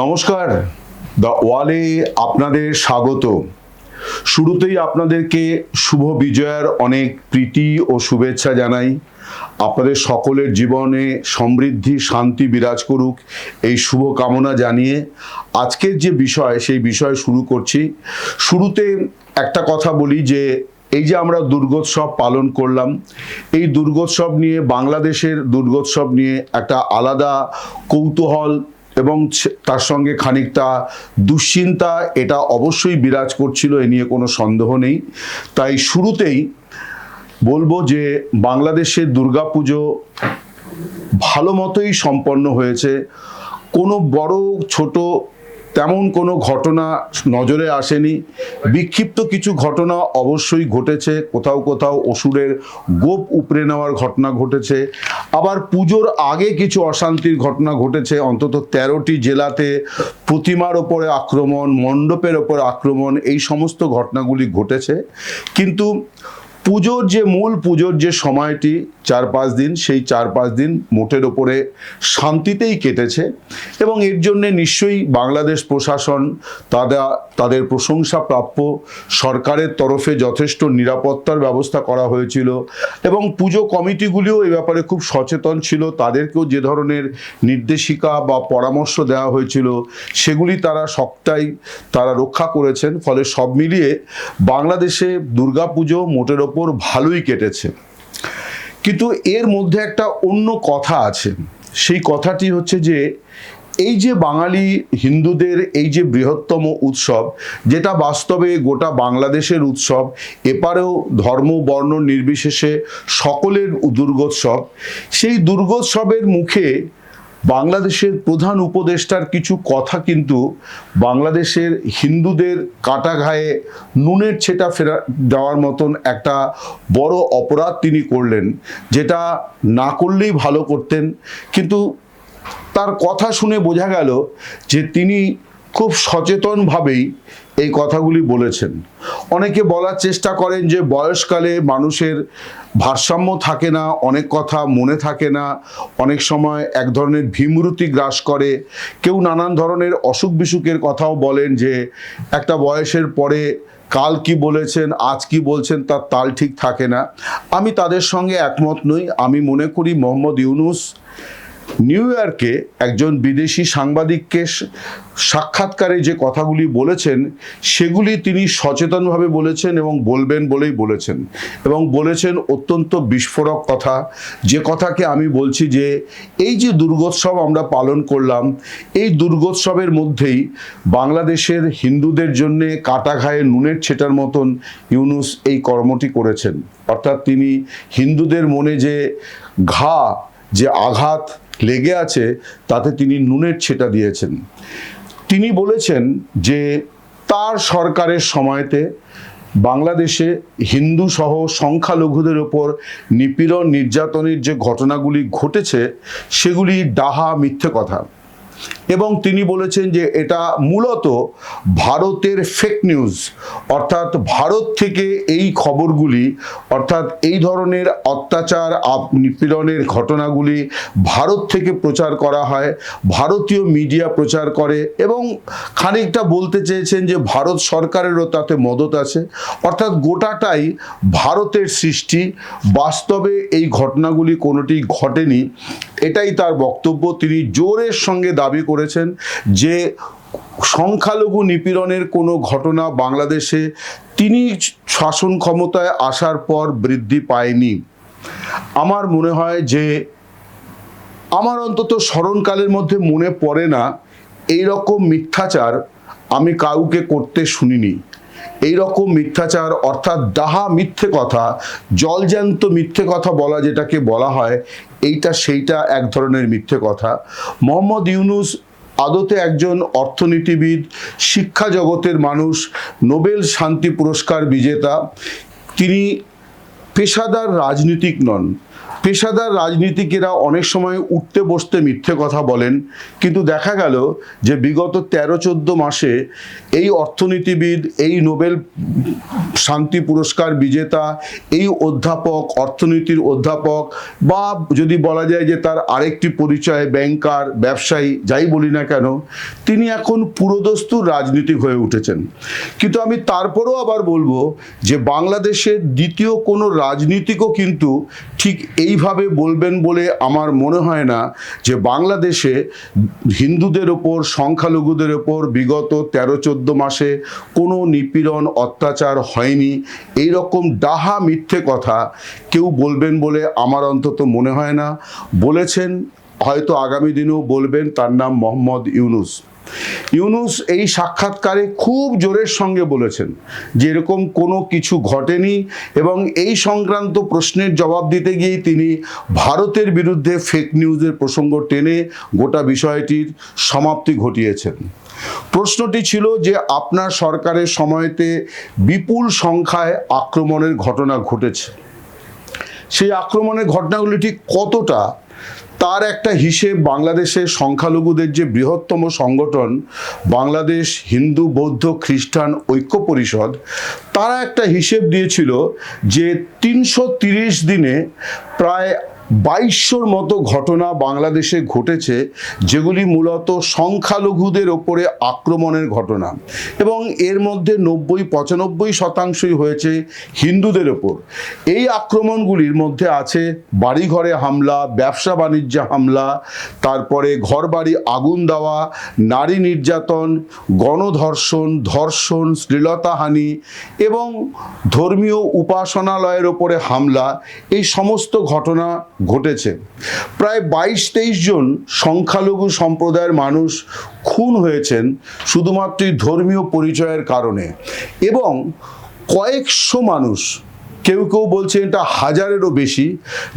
নমস্কার। দ্য ওয়ালে আপনাদের স্বাগত। শুরুতেই আপনাদেরকে শুভ বিজয়ার অনেক প্রীতি ও শুভেচ্ছা জানাই। আপনাদের সকলের জীবনে সমৃদ্ধি, শান্তি বিরাজ করুক, এই শুভ কামনা জানিয়ে আজকের যে বিষয়, সেই বিষয় শুরু করছি। শুরুতে একটা কথা বলি যে, এই যে আমরা দুর্গোৎসব পালন করলাম, এই দুর্গোৎসব নিয়ে, বাংলাদেশের দুর্গোৎসব নিয়ে একটা আলাদা কৌতূহল এবং তার সঙ্গে খানিকটা দুশ্চিন্তা, এটা অবশ্যই বিরাজ করছিল, এ নিয়ে কোনো সন্দেহ নেই। তাই শুরুতেই বলব যে বাংলাদেশের দুর্গাপুজো ভালো মতোই সম্পন্ন হয়েছে। কোনো বড়, ছোট তেমন কোনো ঘটনা নজরে আসেনি। বিক্ষিপ্ত কিছু ঘটনা অবশ্যই ঘটেছে। কোথাও কোথাও অসুরের গোপ উপড়ে নেওয়ার ঘটনা ঘটেছে। আবার পুজোর আগে কিছু অশান্তির ঘটনা ঘটেছে। অন্তত তেরোটি জেলাতে প্রতিমার ওপরে আক্রমণ, মণ্ডপের ওপর আক্রমণ, এই সমস্ত ঘটনাগুলি ঘটেছে। কিন্তু পুজোর যে মূল পুজোর যে সময়টি চার পাঁচ দিন, সেই চার পাঁচ দিন মোটের ওপরে শান্তিতেই কেটেছে এবং এর জন্যে নিশ্চয়ই বাংলাদেশ প্রশাসন তাদের তাদের প্রশংসা প্রাপ্য সরকারের তরফে যথেষ্ট নিরাপত্তার ব্যবস্থা করা হয়েছিল এবং পুজো কমিটিগুলিও এ ব্যাপারে খুব সচেতন ছিল। তাদেরকেও যে ধরনের নির্দেশিকা বা পরামর্শ দেওয়া হয়েছিল সেগুলি তারা সবটাই তারা রক্ষা করেছেন। ফলে সব মিলিয়ে বাংলাদেশে দুর্গাপুজো মোটের ওপর ভালোই কেটেছে। কিন্তু এর মধ্যে একটা অন্য কথা আছে। সেই কথাটি হচ্ছে যে, এই যে বাঙালি হিন্দুদের এই যে বৃহত্তম উৎসব, যেটা বাস্তবে গোটা বাংলাদেশের উৎসব, এপারেও ধর্ম, বর্ণ নির্বিশেষে সকলের দুর্গোৎসব, সেই দুর্গোৎসবের মুখে বাংলাদেশের প্রধান উপদেষ্টার কিছু কথা কিন্তু বাংলাদেশের হিন্দুদের কাটা ঘায়ে নুনের ছেটা ফেরা, দেওয়ার মতন একটা বড় অপরাধ তিনি করলেন, যেটা না করলেই ভালো করতেন। কিন্তু তার কথা শুনে বোঝা গেল যে তিনি খুব সচেতনভাবেই এই কথাগুলি বলেছেন। অনেকে বলার চেষ্টা করেন যে বয়সকালে মানুষের ভারসাম্য থাকে না, অনেক কথা মনে থাকে না, অনেক সময় এক ধরনের ভীমরুতি গ্রাস করে, কেউ নানান ধরনের অসুখ বিসুখের কথাও বলেন যে একটা বয়সের পরে কাল কি বলেছেন, আজ কি বলছেন, তার তাল ঠিক থাকে না। আমি তাদের সঙ্গে একমত নই, আমি মনে করি মোহাম্মদ ইউনুস নিউ ইয়র্কে একজন বিদেশি সাংবাদিককে সাক্ষাৎকারে যে কথাগুলি বলেছেন, সেগুলি তিনি সচেতনভাবে বলেছেন এবং বলবেন বলেই বলেছেন। এবং বলেছেন অত্যন্ত বিস্ফোরক কথা। যে কথাকে আমি বলছি যে, এই যে দুর্গোৎসব আমরা পালন করলাম, এই দুর্গোৎসবের মধ্যেই বাংলাদেশের হিন্দুদের জন্যে কাটা ঘায়ে নুনের ছেটার মতন ইউনুস এই কর্মটি করেছেন। অর্থাৎ তিনি হিন্দুদের মনে যে ঘা, যে আঘাত লেগে আছে, তাতে তিনি নুনের ছেটা দিয়েছেন। তিনি বলেছেন যে, তার সরকারের সময়তে বাংলাদেশে হিন্দু সহ সংখ্যালঘুদের ওপর নিপীড়ন, নির্যাতনের যে ঘটনাগুলি ঘটেছে, সেগুলি ডাহা মিথ্যে কথা। এবং তিনি বলেছেন যে এটা মূলত ভারতের ফেক নিউজ অর্থাৎ ভারত থেকে এই খবরগুলি, অর্থাৎ এই ধরনের অত্যাচার নিপীড়নের ঘটনাগুলি ভারত থেকে প্রচার করা হয়, ভারতীয় মিডিয়া প্রচার করে এবং খানিকটা বলতে চেয়েছেন যে ভারত সরকারেরও তাতে মদত আছে। অর্থাৎ গোটাটাই ভারতের সৃষ্টি, বাস্তবে এই ঘটনাগুলি কোনোটি ঘটেনি, এটাই তার বক্তব্য। তিনি জোরের সঙ্গে দাবি করেছেন যে সংখ্যালঘু নিপীড়নের কোনো ঘটনা বাংলাদেশে তিনি শাসন ক্ষমতায় আসার পর বৃদ্ধি পায়নি। আমার মনে হয় যে আমার অন্তত স্মরণকালের মধ্যে মনে পড়ে না এই রকম মিথ্যাচার আমি কাউকে করতে শুনিনি। এই রকম মিথ্যাচার অর্থাৎ ডাহা মিথ্যে কথা, জলজ্যান্ত মিথ্যে কথা বলা যেটাকে বলা হয়, এইটা সেইটা এক ধরনের মিথ্যে কথা। মোহাম্মদ ইউনুস আদতে একজন অর্থনীতিবিদ শিক্ষা জগতের মানুষ নোবেল শান্তি পুরস্কার বিজেতা। তিনি পেশাদার রাজনীতিক নন। পেশাদার রাজনীতিকেরা অনেক সময় উঠতে বসতে মিথ্যে কথা বলেন, কিন্তু দেখা গেল যে বিগত তেরো চোদ্দ মাসে এই অর্থনীতিবিদ, এই নোবেল শান্তি পুরস্কার বিজেতা, এই অধ্যাপক, অর্থনীতির অধ্যাপক বা যদি বলা যায় যে তার আরেকটি পরিচয়, ব্যাংকার, ব্যবসায়ী, যাই বলি না কেন, তিনি এখন পুরোদস্তুর রাজনীতিক হয়ে উঠেছেন। কিন্তু আমি তারপরেও আবার বলব যে বাংলাদেশের দ্বিতীয় কোনো রাজনীতিকও কিন্তু ঠিক এইভাবে বলবেন বলে আমার মনে হয় না যে বাংলাদেশে হিন্দুদের ওপর, সংখ্যালঘুদের ওপর বিগত তেরো, চোদ্দ মাসে কোনো নিপীড়ন, অত্যাচার হয়নি। এই রকম ডাহা মিথ্যে কথা কেউ বলবেন বলে আমার অন্তত মনে হয় না। বলেছেন, হয়তো আগামী দিনেও বলবেন, তার নাম মোহাম্মদ ইউনুস। ইউনুস এই সাক্ষাৎকারে খুব জোরের সঙ্গে বলেছেন যে এরকম কোনো কিছু ঘটেনি এবং এই সংক্রান্ত প্রশ্নের জবাব দিতে গিয়েই তিনি ভারতের বিরুদ্ধে ফেক নিউজের প্রসঙ্গ টেনে গোটা বিষয়টির সমাপ্তি ঘটিয়েছেন। প্রশ্নটি ছিল যে আপনার সরকারের সময়তে বিপুল সংখ্যায় আক্রমণের ঘটনা ঘটেছে। সেই আক্রমণের ঘটনাগুলি ঠিক কতটা তার একটা হিসেব বাংলাদেশের সংখ্যালঘুদের যে বৃহত্তম সংগঠন, বাংলাদেশ হিন্দু, বৌদ্ধ, খ্রিস্টান ঐক্য পরিষদ, তারা একটা হিসেব দিয়েছিল যে তিনশো দিনে প্রায় বাইশশোর মতো ঘটনা বাংলাদেশে ঘটেছে, যেগুলি মূলত সংখ্যালঘুদের ওপরে আক্রমণের ঘটনা এবং এর মধ্যে নব্বই, পঁচানব্বই শতাংশই হয়েছে হিন্দুদের ওপর। এই আক্রমণগুলির মধ্যে আছে বাড়িঘরে হামলা, ব্যবসা বাণিজ্যে হামলা, তারপরে ঘরবাড়ি আগুন দেওয়া, নারী নির্যাতন, গণধর্ষণ, ধর্ষণ, শ্লীলতাহানি এবং ধর্মীয় উপাসনালয়ের ওপরে হামলা। এই সমস্ত ঘটনা ঘটেছে। প্রায় বাইশ তেইশ জন সংখ্যালঘু সম্প্রদায়ের মানুষ খুন হয়েছেন শুধুমাত্রই ধর্মীয় পরিচয়ের কারণে এবং কয়েকশো মানুষ কেউ কেউ বলছে এটা হাজারেরও বেশি।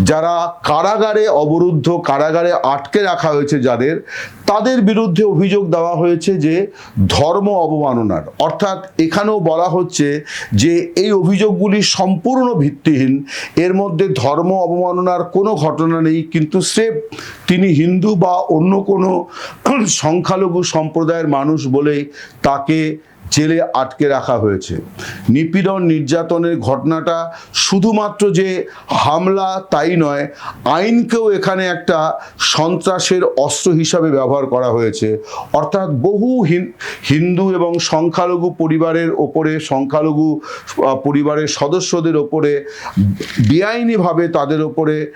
যারা কারাগারে অবরুদ্ধ, কারাগারে আটকে রাখা হয়েছে যাদের, তাদের বিরুদ্ধে অভিযোগ দেওয়া হয়েছে যে ধর্ম অবমাননার। অর্থাৎ এখানেও বলা হচ্ছে যে এই অভিযোগগুলি সম্পূর্ণ ভিত্তিহীন। এর মধ্যে ধর্ম অবমাননার কোনো ঘটনা নেই, কিন্তু স্রেফ তিনি হিন্দু বা অন্য কোনো সংখ্যালঘু সম্প্রদায়ের মানুষ বলেই তাকে জেলে আটকে রাখা হয়েছে। নিপীড়ন নির্যাতনের ঘটনাটা শুধুমাত্র যে হামলা তাই নয়, আইনকেও এখানে একটা সন্ত্রাসের অস্ত্র হিসাবে ব্যবহার করা হয়েছে। অর্থাৎ বহু হিন- হিন্দু এবং সংখ্যালঘু পরিবারের ওপরে, সংখ্যালঘু পরিবারের সদস্যদের ওপরে বেআইনিভাবে তাদের ওপরে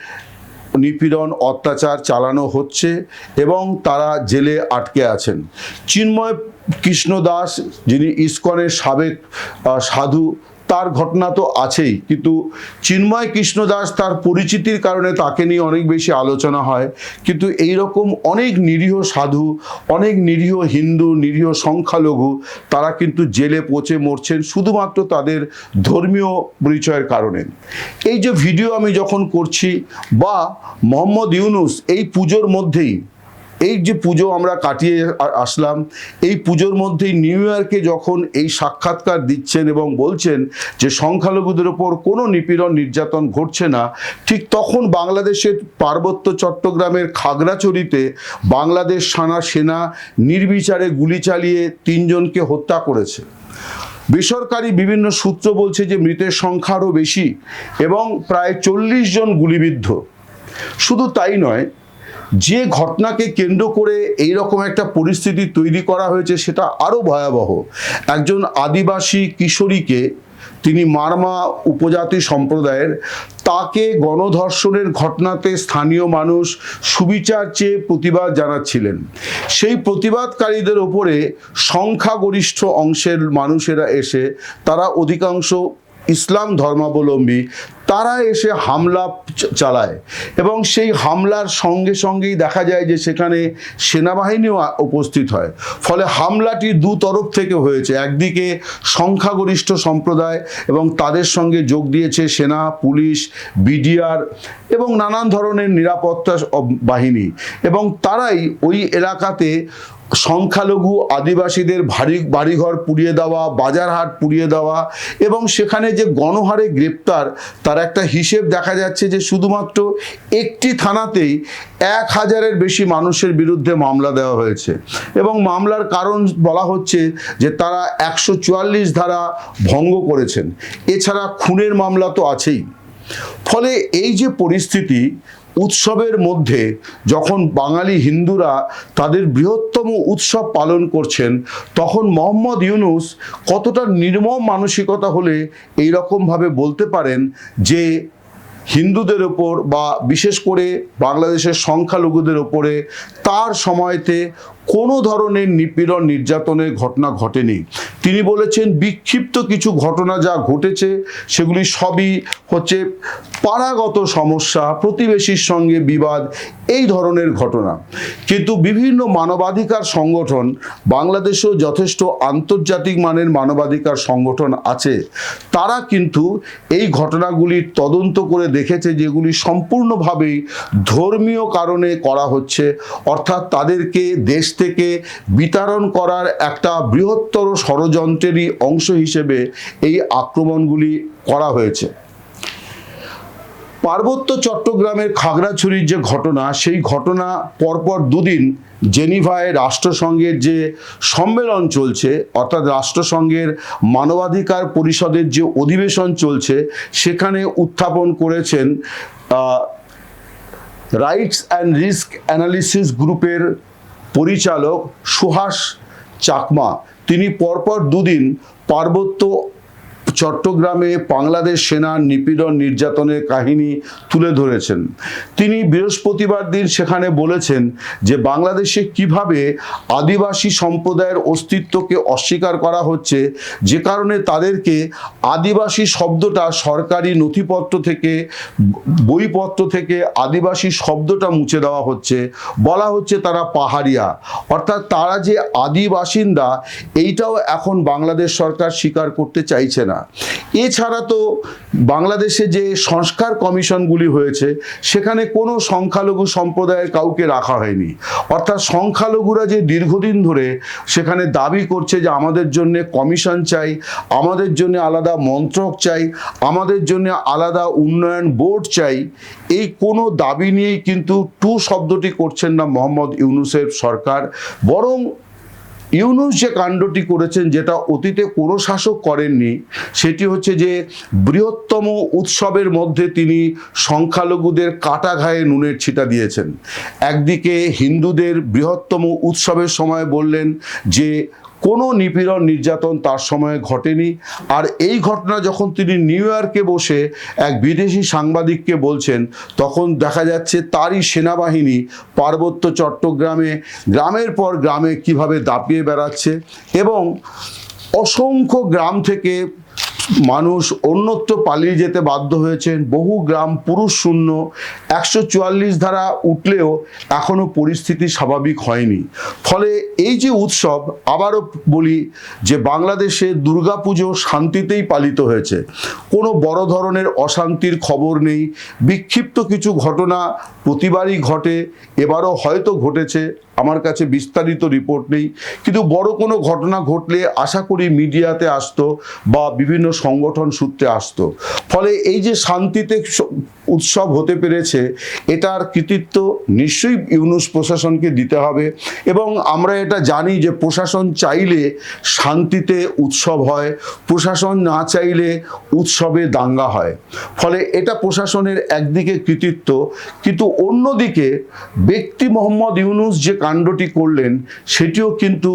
নিপীড়ন, অত্যাচার চালানো হচ্ছে এবং তারা জেলে আটকে আছেন। চিন্ময় কৃষ্ণ দাস যিনি ইস্কনের সাবেক সাধু তার ঘটনা তো আছেই, কিন্তু চিন্ময় কৃষ্ণ দাস তার পরিচিতির কারণে তাকে নিয়ে অনেক বেশি আলোচনা হয়। কিন্তু এই রকম অনেক নিরীহ সাধু, অনেক নিরীহ হিন্দু, নিরীহ সংখ্যালঘু, তারা কিন্তু জেলে পচে মরছেন শুধুমাত্র তাদের ধর্মীয় পরিচয়ের কারণে। এই যে ভিডিও আমি যখন করছি, বা মোহাম্মদ ইউনুস এই পুজোর মধ্যেই এই যে পুজো আমরা কাটিয়ে আসলাম, এই পুজোর মধ্যেই নিউ ইয়র্কে যখন এই সাক্ষাৎকার দিচ্ছেন এবং বলছেন যে সংখ্যালঘুদের ওপর কোনো নিপীড়ন নির্যাতন ঘটছে না, ঠিক তখন বাংলাদেশের পার্বত্য চট্টগ্রামের খাগড়াছড়িতে বাংলাদেশ সানা সেনা নির্বিচারে গুলি চালিয়ে তিনজনকে হত্যা করেছে। বেসরকারি বিভিন্ন সূত্র বলছে যে মৃতের সংখ্যা আরও বেশি এবং প্রায় চল্লিশ জন গুলিবিদ্ধ। শুধু তাই নয় যে ঘটনাকে কেন্দ্র করে এই রকম একটা পরিস্থিতি তৈরি করা হয়েছে সেটা আরও ভয়াবহ। একজন আদিবাসী কিশোরীকে তিনি মারমা উপজাতি সম্প্রদায়ের, তাকে গণধর্ষণের ঘটনাতে স্থানীয় মানুষ সুবিচার চেয়ে প্রতিবাদ জানাচ্ছিলেন। সেই প্রতিবাদকারীদের ওপরে সংখ্যাগরিষ্ঠ অংশের মানুষেরা এসে, তারা অধিকাংশ ইসলাম ধর্মাবলম্বী তারা এসে হামলা চালায়। এবং সেই হামলার সঙ্গে সঙ্গেই দেখা যায় যে সেখানে সেনাবাহিনীও উপস্থিত হয়। ফলে হামলাটি দু তরফ থেকে হয়েছে। একদিকে সংখ্যাগরিষ্ঠ সম্প্রদায় এবং তাদের সঙ্গে যোগ দিয়েছে সেনা, পুলিশ, বিডিআর এবং নানান ধরনের নিরাপত্তা বাহিনী। এবং তারাই ওই এলাকাতে সংখ্যালঘু আদিবাসীদের ভারী বাড়িঘর পুড়িয়ে দেওয়া বাজারহাট পুড়িয়ে দেওয়া এবং সেখানে যে গণহারে গ্রেপ্তার, তার একটা হিসেব দেখা যাচ্ছে যে শুধুমাত্র একটি থানাতেই এক হাজারের বেশি মানুষের বিরুদ্ধে মামলা দেওয়া হয়েছে। এবং মামলার কারণ বলা হচ্ছে যে তারা একশো চুয়াল্লিশ ধারা ভঙ্গ করেছেন। এছাড়া খুনের মামলা তো আছেই। ফলে এই যে পরিস্থিতি উৎসবের মধ্যে যখন বাঙালি হিন্দুরা তাদের বৃহত্তম উৎসব পালন করছেন, তখন মোহাম্মদ ইউনুস কতটা নির্মম মানসিকতা হলে এই রকমভাবে বলতে পারেন যে হিন্দুদের ওপর বা বিশেষ করে বাংলাদেশের সংখ্যালঘুদের ওপরে তার সময়তে কোনো ধরনের নিপীড়ন নির্যাতনের ঘটনা ঘটেনি। তিনি বলেছেন, বিক্ষিপ্ত কিছু ঘটনা যা ঘটেছে, সেগুলি সবই হচ্ছে পাড়াগত সমস্যা, প্রতিবেশীর সঙ্গে বিবাদ, এই ধরনের ঘটনা। কিন্তু বিভিন্ন মানবাধিকার সংগঠন, বাংলাদেশেও যথেষ্ট আন্তর্জাতিক মানের মানবাধিকার সংগঠন আছে, তারা কিন্তু এই ঘটনাগুলির তদন্ত করে দেখেছে, যেগুলি সম্পূর্ণভাবেই ধর্মীয় কারণে করা হচ্ছে, অর্থাৎ তাদেরকে দেশ থেকে বিতাড়ন করার একটা বৃহত্তর ষড়যন্ত্রেরই অংশ হিসেবে এই আক্রমণগুলি করা হয়েছে। পার্বত্য চট্টগ্রামের খাগড়াছড়ির যে ঘটনা, সেই ঘটনা পরপর দুদিন জেনিভায় রাষ্ট্রসংঘের যে সম্মেলন চলছে, অর্থাৎ রাষ্ট্রসংঘের মানবাধিকার পরিষদের যে অধিবেশন চলছে, সেখানে উত্থাপন করেছেন রাইটস অ্যান্ড রিস্ক অ্যানালিসিস গ্রুপের পরিচালক সুহাস চাকমা। তিনি পরপর দুদিন পার্বত্য চট্টগ্রামে বাংলাদেশ সেনার নিপীড়ন নির্যাতনের কাহিনী তুলে ধরেছেন। তিনি বৃহস্পতিবার দিন সেখানে বলেছেন যে, বাংলাদেশে কীভাবে আদিবাসী সম্প্রদায়ের অস্তিত্বকে অস্বীকার করা হচ্ছে, যে কারণে তাদেরকে আদিবাসী শব্দটা সরকারি নথিপত্র থেকে, বইপত্র থেকে আদিবাসী শব্দটা মুছে দেওয়া হচ্ছে। বলা হচ্ছে তারা পাহাড়িয়া। অর্থাৎ তারা যে আদিবাসিন্দা, এইটাও এখন বাংলাদেশ সরকার স্বীকার করতে চাইছে না। এছাড়া তো বাংলাদেশে যে সংস্কার কমিশনগুলি হয়েছে, সেখানে কোনো সংখ্যালঘু সম্প্রদায়ের কাউকে রাখা হয়নি। অর্থাৎ সংখ্যালঘুরা যে দীর্ঘদিন ধরে সেখানে দাবি করছে যে আমাদের জন্য কমিশন চাই, আমাদের জন্য আলাদা মন্ত্রক চাই, আমাদের জন্য আলাদা উন্নয়ন বোর্ড চাই, এই কোনো দাবি নিয়েই কিন্তু টু শব্দটি করছেন না মোহাম্মদ ইউনুসেফ সরকার। বরং ইউনুস যে কাণ্ডটি করেছেন, যেটা অতীতে কোনো শাসক করেননি, সেটি হচ্ছে যে বৃহত্তম উৎসবের মধ্যে তিনি সংখ্যালঘুদের কাটা ঘায়ে নুনের ছিটা দিয়েছেন। একদিকে হিন্দুদের বৃহত্তম উৎসবের সময় বললেন যে কোনো নিপীড়ন নির্যাতন তার সময়ে ঘটেনি। আর এই ঘটনা যখন তিনি নিউ ইয়র্কে বসে এক বিদেশি সাংবাদিককে বলছেন, তখন দেখা যাচ্ছে তারই সেনাবাহিনী পার্বত্য চট্টগ্রামে, গ্রামের পর গ্রামে কীভাবে দাপিয়ে বেড়াচ্ছে এবং অসংখ্য গ্রাম থেকে মানুষ অন্যত্র পালিয়ে যেতে বাধ্য হয়েছেন। বহু গ্রাম পুরুষ শূন্য। একশো চুয়াল্লিশ ধারা উঠলেও এখনও পরিস্থিতি স্বাভাবিক হয়নি। ফলে এই যে উৎসব, আবারও বলি যে বাংলাদেশে দুর্গাপুজো শান্তিতেই পালিত হয়েছে। কোনো বড় ধরনের অশান্তির খবর নেই। বিক্ষিপ্ত কিছু ঘটনা প্রতিবারই ঘটে। এবারও হয়তো ঘটেছে। আমার কাছে বিস্তারিত রিপোর্ট নেই। কিন্তু বড় কোনো ঘটনা ঘটলে আশা করি মিডিয়াতে আসতো বা বিভিন্ন সংগঠন সূত্রে আসতো। ফলে এই যে শান্তিতে উৎসব হতে পেরেছে, এটার কৃতিত্ব নিশ্চয়ই ইউনুস প্রশাসনকে দিতে হবে। এবং আমরা এটা জানি যে প্রশাসন চাইলে শান্তিতে উৎসব হয়, প্রশাসন না চাইলে উৎসবে দাঙ্গা হয়। ফলে এটা প্রশাসনের একদিকে কৃতিত্ব, কিন্তু অন্যদিকে ব্যক্তি মোহাম্মদ ইউনুস যে কাণ্ডটি করলেন, সেটিও কিন্তু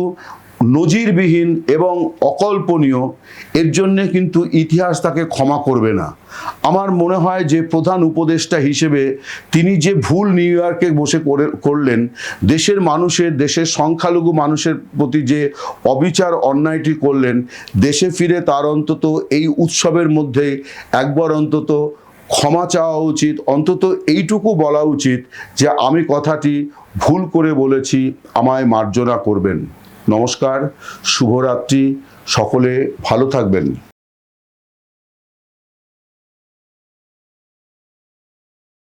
নজিরবিহীন এবং অকল্পনীয়, এর জন্যে কিন্তু ইতিহাস তাকে ক্ষমা করবে না। আমার মনে হয় যে প্রধান উপদেষ্টা হিসেবে তিনি যে ভুল নিউ ইয়র্কে বসে করে, করলেন, দেশের মানুষের, দেশের সংখ্যালঘু মানুষের প্রতি যে অবিচার, অন্যায়টি করলেন, দেশে ফিরে তার অন্তত এই উৎসবের মধ্যে একবার অন্তত ক্ষমা চাওয়া উচিত, অন্তত এইটুকু বলা উচিত যে আমি কথাটি ভুল করে বলেছি, আমায় মার্জনা করবেন। নমস্কার শুভরাত্রি সকলে ভালো থাকবেন।